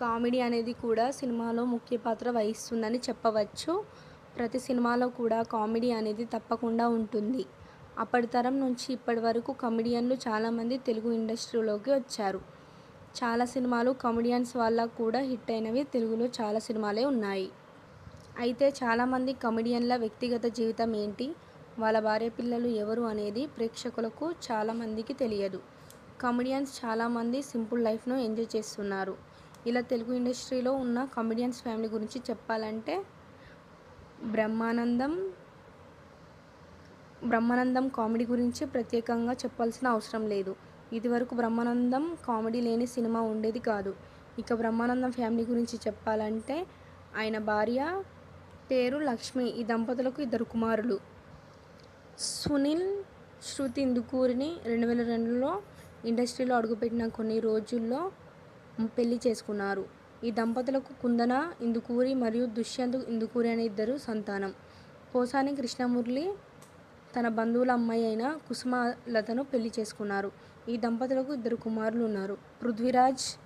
Comedy అనేది కూడా సినిమాలో ముఖ్య పాత్ర వహిస్తుందని చెప్పవచ్చు. ప్రతి సినిమాలో కూడా కామెడీ అనేది తప్పకుండా ఉంటుంది. అప్పటి తరం నుంచి ఇప్పటి వరకు కమెడియన్లు చాలామంది తెలుగు ఇండస్ట్రీలోకి వచ్చారు. చాలా సినిమాలు కమెడియన్స్ వల్ల కూడా హిట్ అయినవి తెలుగులో చాలా సినిమాలే ఉన్నాయి. అయితే చాలామంది కమెడియన్ల వ్యక్తిగత జీవితం ఏంటి? వాళ్ళ భార్య పిల్లలు ఎవరు అనేది ప్రేక్షకులకు చాలామందికి తెలియదు. కమెడియన్స్ చాలామంది సింపుల్ లైఫ్ను ఎంజాయ్ చేస్తున్నారు. ఇలా తెలుగు ఇండస్ట్రీలో ఉన్న కమెడియన్స్ ఫ్యామిలీ గురించి చెప్పాలంటే బ్రహ్మానందం బ్రహ్మానందం కామెడీ గురించి ప్రత్యేకంగా చెప్పాల్సిన అవసరం లేదు. ఇదివరకు బ్రహ్మానందం కామెడీ లేని సినిమా ఉండేది కాదు. ఇక బ్రహ్మానందం ఫ్యామిలీ గురించి చెప్పాలంటే ఆయన భార్య పేరు లక్ష్మి ఈ దంపతులకు ఇద్దరు కుమారులు. సునీల్ శృతి ఇందుకూరిని రెండు వేల రెండులో ఇండస్ట్రీలో అడుగుపెట్టిన కొన్ని రోజుల్లో పెళ్ళి చేసుకున్నారు. ఈ దంపతులకు కుందన ఇందుకూరి మరియు దుష్యంత్ ఇందుకూరి అనే ఇద్దరు సంతానం. పోసాని కృష్ణమురళి తన బంధువుల అమ్మాయి అయిన కుసుమలతను పెళ్ళి చేసుకున్నారు. ఈ దంపతులకు ఇద్దరు కుమారులు ఉన్నారు. Prithviraj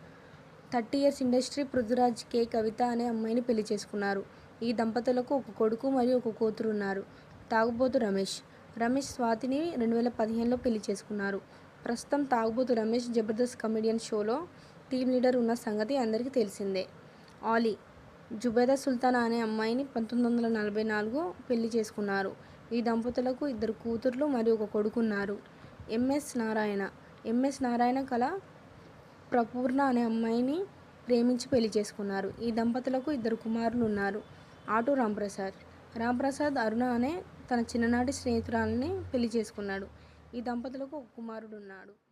thirty years industry Prithviraj K. Kavitha అనే అమ్మాయిని పెళ్ళి చేసుకున్నారు. ఈ దంపతులకు ఒక కొడుకు మరియు ఒక కూతురు ఉన్నారు. తాగుబోతు రమేష్. రమేష్ స్వాతిని రెండు వేల పదిహేనులో పెళ్ళి చేసుకున్నారు. ప్రస్తుతం తాగుబోతు రమేష్ జబర్దస్త్ కమెడియన్ షోలో టీమ్ లీడర్ ఉన్న సంగతి అందరికీ తెలిసిందే. ఆలీ జుబేదా సుల్తానా అనే అమ్మాయిని పంతొమ్మిది వందల నలభై నాలుగు పెళ్ళి చేసుకున్నారు. ఈ దంపతులకు ఇద్దరు కూతుర్లు మరియు ఒక కొడుకున్నారు. ఎంఎస్ నారాయణ. ఎంఎస్ నారాయణ కళ ప్రపూర్ణ అనే అమ్మాయిని ప్రేమించి పెళ్ళి చేసుకున్నారు. ఈ దంపతులకు ఇద్దరు కుమారులు ఉన్నారు ఆటో రాంప్రసాద్. రాంప్రసాద్ అరుణ అనే తన చిన్ననాటి స్నేహితురాలని పెళ్ళి చేసుకున్నాడు. ఈ దంపతులకు ఒక కుమారుడు ఉన్నాడు